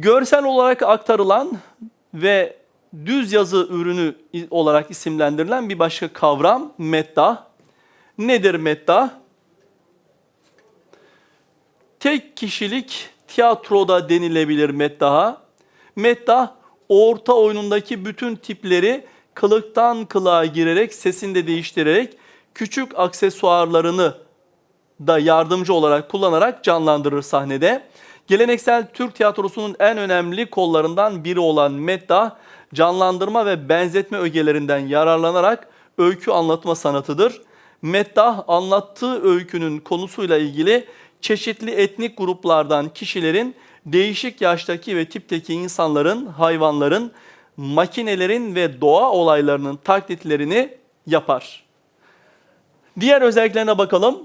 Görsel olarak aktarılan ve düz yazı ürünü olarak isimlendirilen bir başka kavram meddah. Nedir meddah? Tek kişilik tiyatroda denilebilir meddaha. Meddah orta oyunundaki bütün tipleri kılıktan kılığa girerek sesini de değiştirerek küçük aksesuarlarını da yardımcı olarak kullanarak canlandırır sahnede. Geleneksel Türk tiyatrosunun en önemli kollarından biri olan meddah, canlandırma ve benzetme ögelerinden yararlanarak öykü anlatma sanatıdır. Meddah anlattığı öykünün konusuyla ilgili çeşitli etnik gruplardan kişilerin, değişik yaştaki ve tipteki insanların, hayvanların, makinelerin ve doğa olaylarının taklitlerini yapar. Diğer özelliklerine bakalım.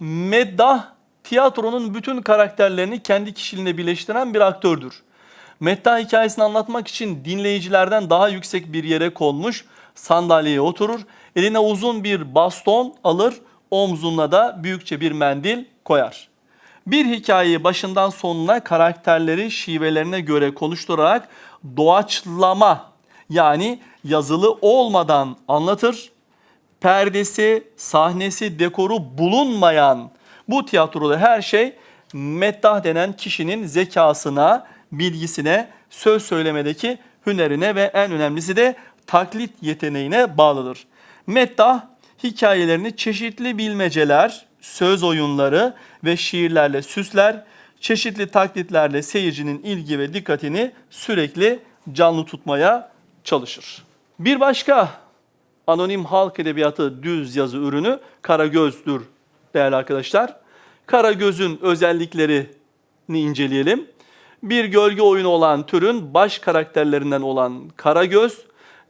Meddah tiyatronun bütün karakterlerini kendi kişiliğine birleştiren bir aktördür. Meddah hikayesini anlatmak için dinleyicilerden daha yüksek bir yere konmuş, sandalyeye oturur, eline uzun bir baston alır, omzuna da büyükçe bir mendil koyar. Bir hikayeyi başından sonuna karakterleri şivelerine göre konuşturarak doğaçlama yani yazılı olmadan anlatır. Perdesi, sahnesi, dekoru bulunmayan bu tiyatroda her şey meddah denen kişinin zekasına, bilgisine, söz söylemedeki hünerine ve en önemlisi de taklit yeteneğine bağlıdır. Meddah hikayelerini çeşitli bilmeceler, söz oyunları ve şiirlerle süsler, çeşitli taklitlerle seyircinin ilgi ve dikkatini sürekli canlı tutmaya çalışır. Bir başka anonim halk edebiyatı düz yazı ürünü Karagöz'dür değerli arkadaşlar. Karagöz'ün özelliklerini inceleyelim. Bir gölge oyunu olan türün baş karakterlerinden olan Karagöz,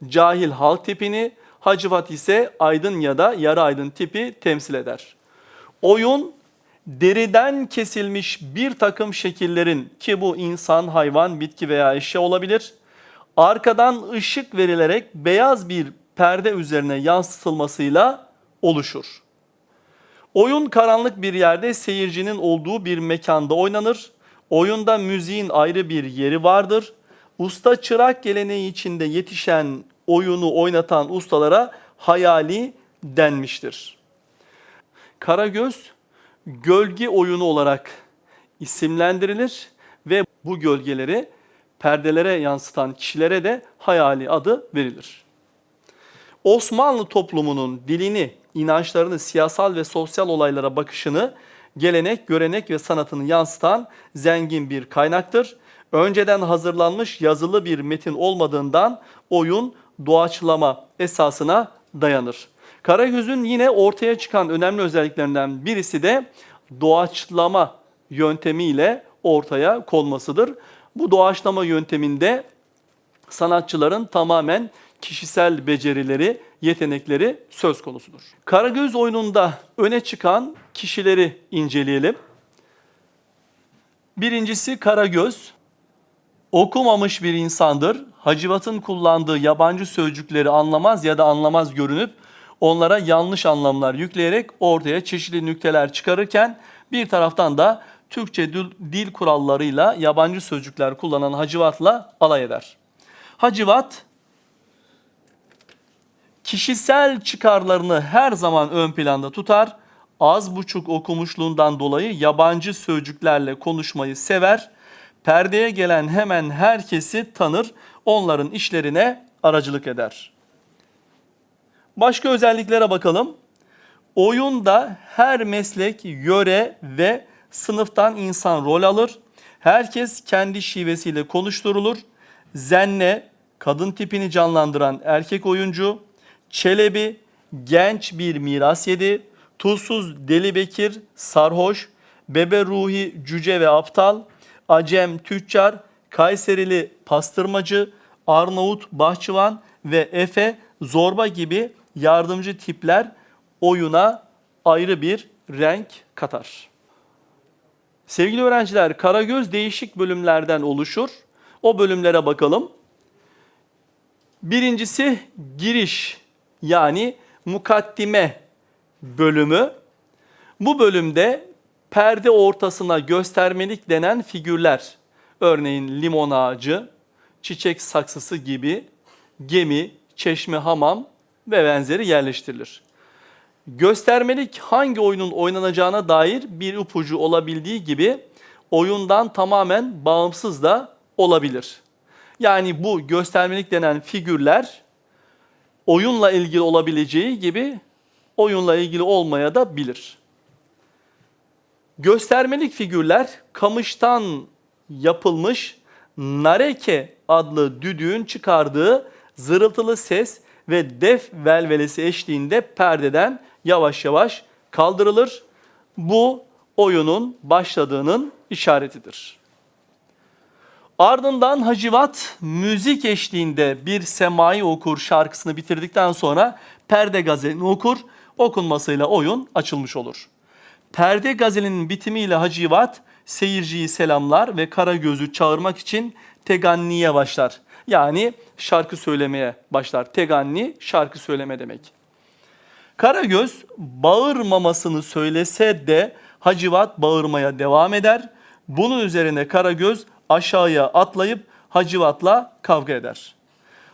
cahil halk tipini, Hacivat ise aydın ya da yarı aydın tipi temsil eder. Oyun deriden kesilmiş bir takım şekillerin ki bu insan, hayvan, bitki veya eşya olabilir. Arkadan ışık verilerek beyaz bir perde üzerine yansıtılmasıyla oluşur. Oyun karanlık bir yerde seyircinin olduğu bir mekanda oynanır. Oyunda müziğin ayrı bir yeri vardır. Usta çırak geleneği içinde yetişen oyunu oynatan ustalara hayali denmiştir. Karagöz gölge oyunu olarak isimlendirilir ve bu gölgeleri perdelere yansıtan kişilere de hayali adı verilir. Osmanlı toplumunun dilini, inançlarını, siyasal ve sosyal olaylara bakışını, gelenek, görenek ve sanatını yansıtan zengin bir kaynaktır. Önceden hazırlanmış yazılı bir metin olmadığından oyun doğaçlama esasına dayanır. Karagöz'ün yine ortaya çıkan önemli özelliklerinden birisi de doğaçlama yöntemiyle ortaya konmasıdır. Bu doğaçlama yönteminde sanatçıların tamamen kişisel becerileri, yetenekleri söz konusudur. Karagöz oyununda öne çıkan kişileri inceleyelim. Birincisi Karagöz. Okumamış bir insandır. Hacivat'ın kullandığı yabancı sözcükleri anlamaz ya da anlamaz görünüp onlara yanlış anlamlar yükleyerek ortaya çeşitli nükteler çıkarırken bir taraftan da Türkçe dil, kurallarıyla yabancı sözcükler kullanan Hacivat'la alay eder. Hacivat kişisel çıkarlarını her zaman ön planda tutar. Az buçuk okumuşluğundan dolayı yabancı sözcüklerle konuşmayı sever. Perdeye gelen hemen herkesi tanır, onların işlerine aracılık eder. Başka özelliklere bakalım. Oyunda her meslek, yöre ve sınıftan insan rol alır. Herkes kendi şivesiyle konuşturulur. Zenne, kadın tipini canlandıran erkek oyuncu, Çelebi, genç bir miras yedi. Tuzsuz Deli Bekir, sarhoş, Bebe Ruhi, cüce ve aptal, Acem, tüccar, Kayserili, pastırmacı, Arnavut, bahçıvan ve Efe, zorba gibi yardımcı tipler oyuna ayrı bir renk katar. Sevgili öğrenciler, Karagöz değişik bölümlerden oluşur. O bölümlere bakalım. Birincisi giriş yani mukaddime bölümü. Bu bölümde perde ortasına göstermelik denen figürler Örneğin limon ağacı, çiçek saksısı gibi gemi, çeşme, hamam ve benzeri yerleştirilir. Göstermelik hangi oyunun oynanacağına dair bir ipucu olabildiği gibi oyundan tamamen bağımsız da olabilir. Yani bu göstermelik denen figürler oyunla ilgili olabileceği gibi oyunla ilgili olmaya da bilir. Göstermelik figürler kamıştan yapılmış nareke adlı düdüğün çıkardığı zırıltılı ses ve def velvelesi eşliğinde perdeden yavaş yavaş kaldırılır. Bu oyunun başladığının işaretidir. Ardından Hacivat müzik eşliğinde bir semai okur şarkısını bitirdikten sonra perde gazelini okur. Okunmasıyla oyun açılmış olur. Perde gazelinin bitimiyle Hacivat seyirciyi selamlar ve Karagöz'ü çağırmak için teganniye başlar. Yani şarkı söylemeye başlar. Teganni şarkı söyleme demek. Karagöz bağırmamasını söylese de Hacivat bağırmaya devam eder. Bunun üzerine Karagöz aşağıya atlayıp Hacivat'la kavga eder.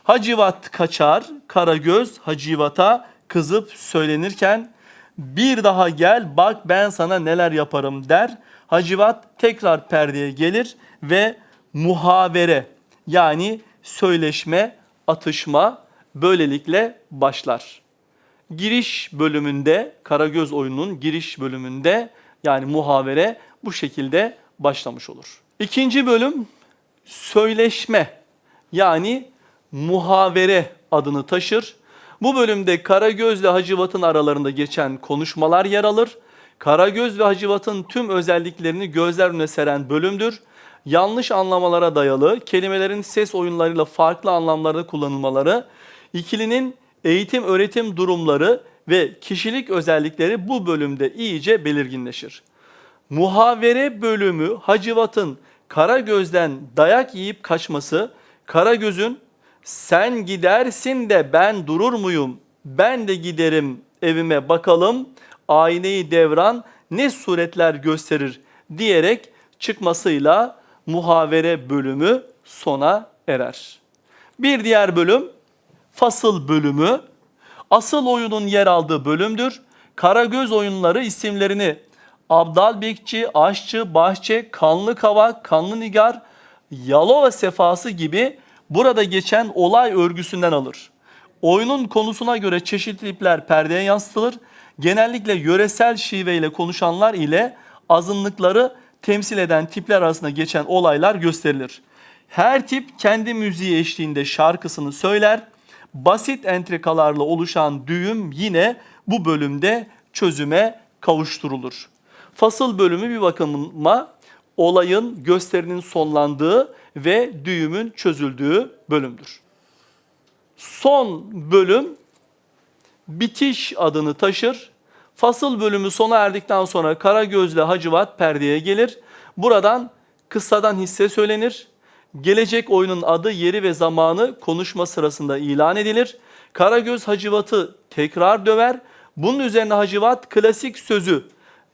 Hacivat kaçar, Karagöz Hacivat'a kızıp söylenirken bir daha gel bak ben sana neler yaparım der. Hacivat tekrar perdeye gelir ve muhavere yani söyleşme, atışma böylelikle başlar. Giriş bölümünde, Karagöz oyununun giriş bölümünde yani muhavere bu şekilde başlamış olur. İkinci bölüm söyleşme yani muhavere adını taşır. Bu bölümde Karagöz ile Hacivat'ın aralarında geçen konuşmalar yer alır. Karagöz ve Hacivat'ın tüm özelliklerini gözler önüne seren bölümdür. Yanlış anlamalara dayalı, kelimelerin ses oyunlarıyla farklı anlamlarda kullanılmaları, ikilinin eğitim öğretim durumları ve kişilik özellikleri bu bölümde iyice belirginleşir. Muhavere bölümü Hacivat'ın Karagöz'den dayak yiyip kaçması, Karagöz'ün sen gidersin de ben durur muyum, ben de giderim evime bakalım, ayneyi devran ne suretler gösterir diyerek çıkmasıyla muhavere bölümü sona erer. Bir diğer bölüm fasıl bölümü. Asıl oyunun yer aldığı bölümdür. Karagöz oyunları isimlerini Abdal Bekçi, Aşçı, Bahçe, Kanlı Kavak, Kanlı Nigar, Yalova Sefası gibi burada geçen olay örgüsünden alır. Oyunun konusuna göre çeşitli ipler perdeye yansıtılır. Genellikle yöresel şiveyle konuşanlar ile azınlıkları temsil eden tipler arasında geçen olaylar gösterilir. Her tip kendi müziği eşliğinde şarkısını söyler. Basit entrikalarla oluşan düğüm yine bu bölümde çözüme kavuşturulur. Fasıl bölümü bir bakıma olayın gösterinin sonlandığı ve düğümün çözüldüğü bölümdür. Son bölüm bitiş adını taşır. Fasıl bölümü sona erdikten sonra Karagöz'le Hacivat perdeye gelir. Buradan kıssadan hisse söylenir. Gelecek oyunun adı, yeri ve zamanı konuşma sırasında ilan edilir. Karagöz Hacivat'ı tekrar döver. Bunun üzerine Hacivat klasik sözü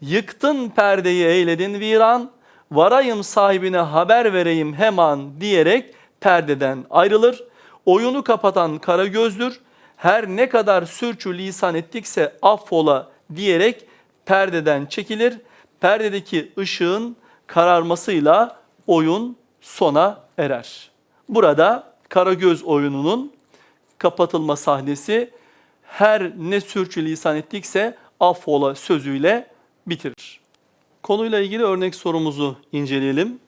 yıktın perdeyi eyledin viran, varayım sahibine haber vereyim hemen diyerek perdeden ayrılır. Oyunu kapatan Karagöz'dür. Her ne kadar sürçü lisan ettikse affola diyerek perdeden çekilir. Perdedeki ışığın kararmasıyla oyun sona erer. Burada Karagöz oyununun kapatılma sahnesi her ne sürçü lisan ettikse affola sözüyle bitirir. Konuyla ilgili örnek sorumuzu inceleyelim.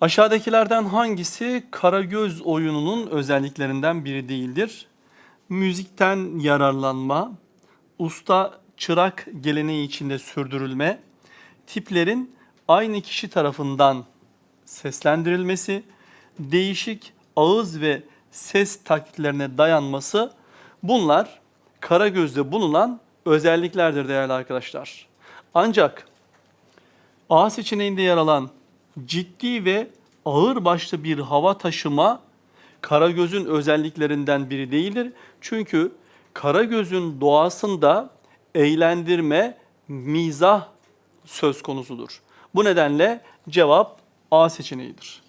Aşağıdakilerden hangisi Karagöz oyununun özelliklerinden biri değildir? Müzikten yararlanma, usta çırak geleneği içinde sürdürülme, tiplerin aynı kişi tarafından seslendirilmesi, değişik ağız ve ses taklitlerine dayanması bunlar Karagöz'de bulunan özelliklerdir değerli arkadaşlar. Ancak A seçeneğinde yer alan ciddi ve ağır başlı bir hava taşıma Karagöz'ün özelliklerinden biri değildir. Çünkü Karagöz'ün doğasında eğlendirme, mizah söz konusudur. Bu nedenle cevap A seçeneğidir.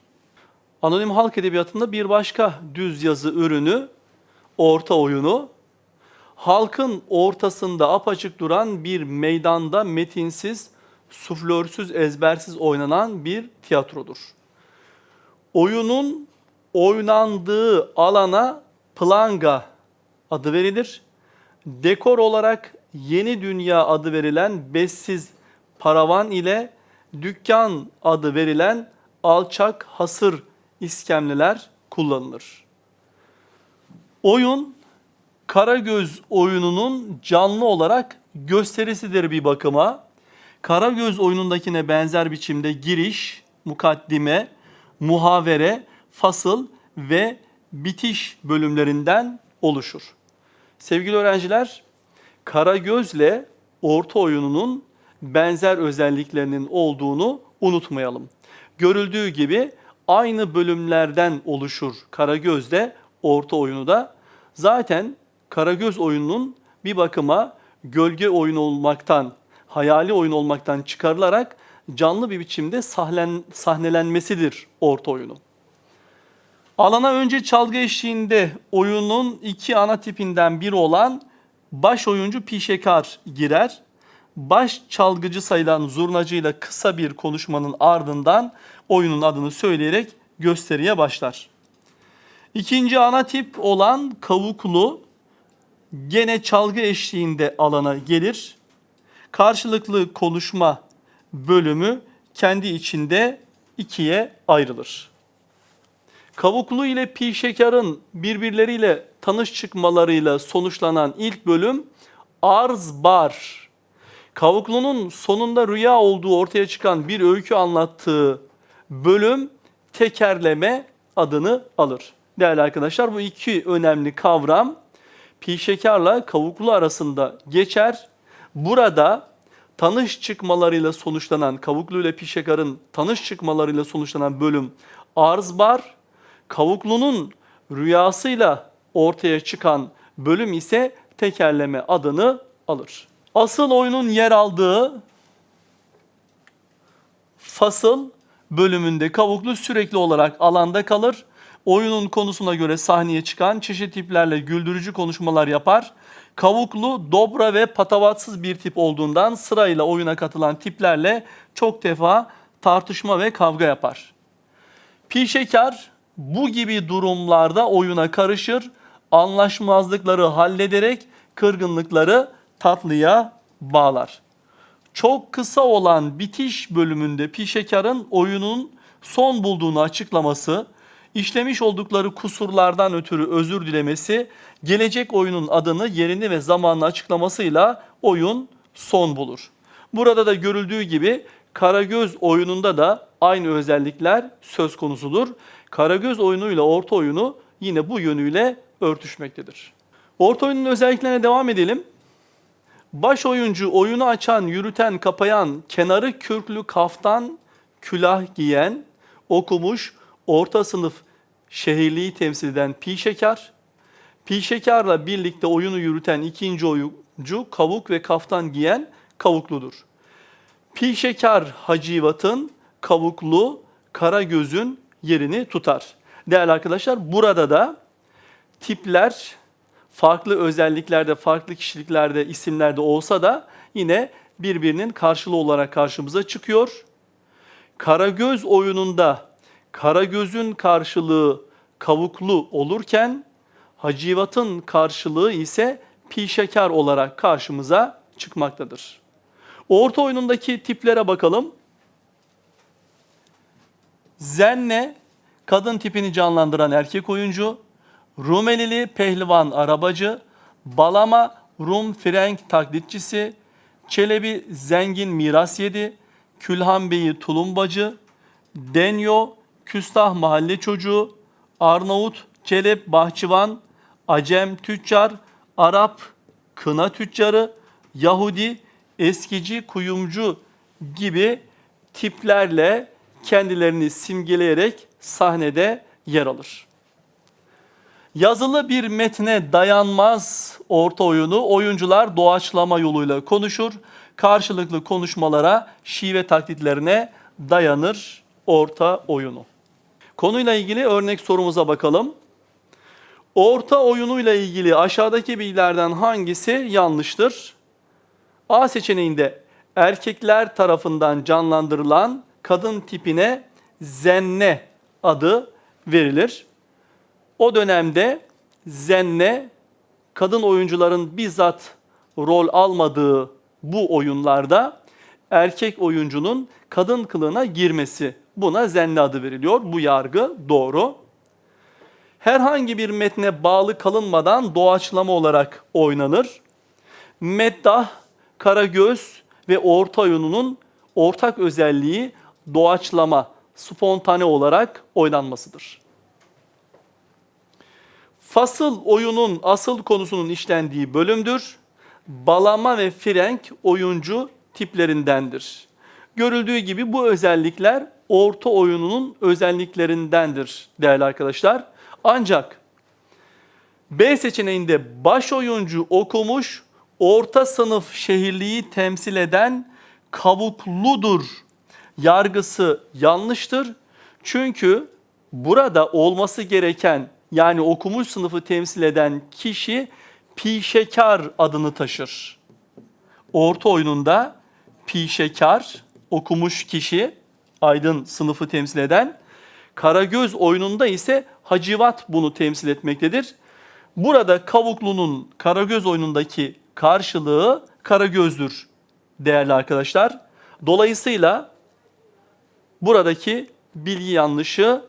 Anonim halk edebiyatında bir başka düz yazı ürünü orta oyunu. Halkın ortasında apaçık duran bir meydanda metinsiz, suflörsüz, ezbersiz oynanan bir tiyatrodur. Oyunun oynandığı alana planga adı verilir. Dekor olarak Yeni Dünya adı verilen bessiz paravan ile dükkan adı verilen alçak hasır iskemleler kullanılır. Oyun Karagöz oyununun canlı olarak gösterisidir bir bakıma. Karagöz oyunundakine benzer biçimde giriş, mukaddime, muhavere, fasıl ve bitiş bölümlerinden oluşur. Sevgili öğrenciler, Karagöz'le orta oyununun benzer özelliklerinin olduğunu unutmayalım. Görüldüğü gibi aynı bölümlerden oluşur Karagöz'de orta oyunu da. Zaten Karagöz oyununun bir bakıma gölge oyunu olmaktan, hayali oyun olmaktan çıkarılarak canlı bir biçimde sahlen, sahnelenmesidir orta oyunu. Alana önce çalgı eşliğinde oyunun iki ana tipinden biri olan baş oyuncu pişekar girer. Baş çalgıcı sayılan zurnacıyla kısa bir konuşmanın ardından oyunun adını söyleyerek gösteriye başlar. İkinci ana tip olan kavuklu gene çalgı eşliğinde alana gelir. Karşılıklı konuşma bölümü kendi içinde ikiye ayrılır. Kavuklu ile pi şekarın birbirleriyle tanış çıkmalarıyla sonuçlanan ilk bölüm arz bar. Kavuklu'nun sonunda rüya olduğu ortaya çıkan bir öykü anlattığı bölüm tekerleme adını alır. Değerli arkadaşlar bu iki önemli kavram pi şekarla kavuklu arasında geçer. Burada tanış çıkmalarıyla sonuçlanan kavuklu ile pi şekarın tanış çıkmalarıyla sonuçlanan bölüm arz bar. Kavuklunun rüyasıyla ortaya çıkan bölüm ise tekerleme adını alır. Asıl oyunun yer aldığı fasıl bölümünde kavuklu sürekli olarak alanda kalır. Oyunun konusuna göre sahneye çıkan çeşitli tiplerle güldürücü konuşmalar yapar. Kavuklu, dobra ve patavatsız bir tip olduğundan sırayla oyuna katılan tiplerle çok defa tartışma ve kavga yapar. Pi şeker bu gibi durumlarda oyuna karışır, anlaşmazlıkları hallederek kırgınlıkları tatlıya bağlar. Çok kısa olan bitiş bölümünde Pişekar'ın oyunun son bulduğunu açıklaması, işlemiş oldukları kusurlardan ötürü özür dilemesi, gelecek oyunun adını, yerini ve zamanını açıklamasıyla oyun son bulur. Burada da görüldüğü gibi Karagöz oyununda da aynı özellikler söz konusudur. Karagöz oyunuyla orta oyunu yine bu yönüyle örtüşmektedir. Orta oyunun özelliklerine devam edelim. Baş oyuncu oyunu açan, yürüten, kapayan, kenarı kürklü kaftan, külah giyen, okumuş, orta sınıf şehirliği temsil eden pi şeker. Birlikte oyunu yürüten ikinci oyuncu kavuk ve kaftan giyen kavukludur. Pi şeker hacivatın, kavuklu, kara gözün yerini tutar. Değerli arkadaşlar burada da tipler farklı özelliklerde, farklı kişiliklerde, isimlerde olsa da yine birbirinin karşılığı olarak karşımıza çıkıyor. Karagöz oyununda Karagöz'ün karşılığı kavuklu olurken Hacivat'ın karşılığı ise pişekar olarak karşımıza çıkmaktadır. Orta oyunundaki tiplere bakalım. Zenne kadın tipini canlandıran erkek oyuncu, Rumelili pehlivan arabacı, Balama Rum frenk taklitçisi, Çelebi zengin miras yedi, Külhan Bey'i tulumbacı, Denyo küstah mahalle çocuğu, Arnavut Çelep bahçıvan, Acem tüccar, Arap kına tüccarı, Yahudi eskici kuyumcu gibi tiplerle kendilerini simgeleyerek sahnede yer alır. Yazılı bir metne dayanmaz orta oyunu oyuncular doğaçlama yoluyla konuşur. Karşılıklı konuşmalara, şive taklitlerine dayanır orta oyunu. Konuyla ilgili örnek sorumuza bakalım. Orta oyunuyla ilgili aşağıdaki bilgilerden hangisi yanlıştır? A seçeneğinde erkekler tarafından canlandırılan kadın tipine zenne adı verilir. O dönemde zenne kadın oyuncuların bizzat rol almadığı bu oyunlarda erkek oyuncunun kadın kılığına girmesi buna zenne adı veriliyor. Bu yargı doğru. Herhangi bir metne bağlı kalınmadan doğaçlama olarak oynanır. Meddah, Karagöz ve orta oyununun ortak özelliği doğaçlama, spontane olarak oynanmasıdır. Fasıl oyunun asıl konusunun işlendiği bölümdür. Balama ve frenk oyuncu tiplerindendir. Görüldüğü gibi bu özellikler orta oyununun özelliklerindendir değerli arkadaşlar. Ancak B seçeneğinde baş oyuncu okumuş, orta sınıf şehirliği temsil eden kavukludur yargısı yanlıştır. Çünkü burada olması gereken yani okumuş sınıfı temsil eden kişi pişekar adını taşır. Orta oyununda pişekar okumuş kişi aydın sınıfı temsil eden Karagöz oyununda ise Hacivat bunu temsil etmektedir. Burada Kavuklu'nun Karagöz oyunundaki karşılığı Karagöz'dür değerli arkadaşlar. Dolayısıyla buradaki bilgi yanlışı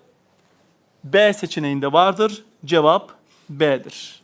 B seçeneğinde vardır. Cevap B'dir.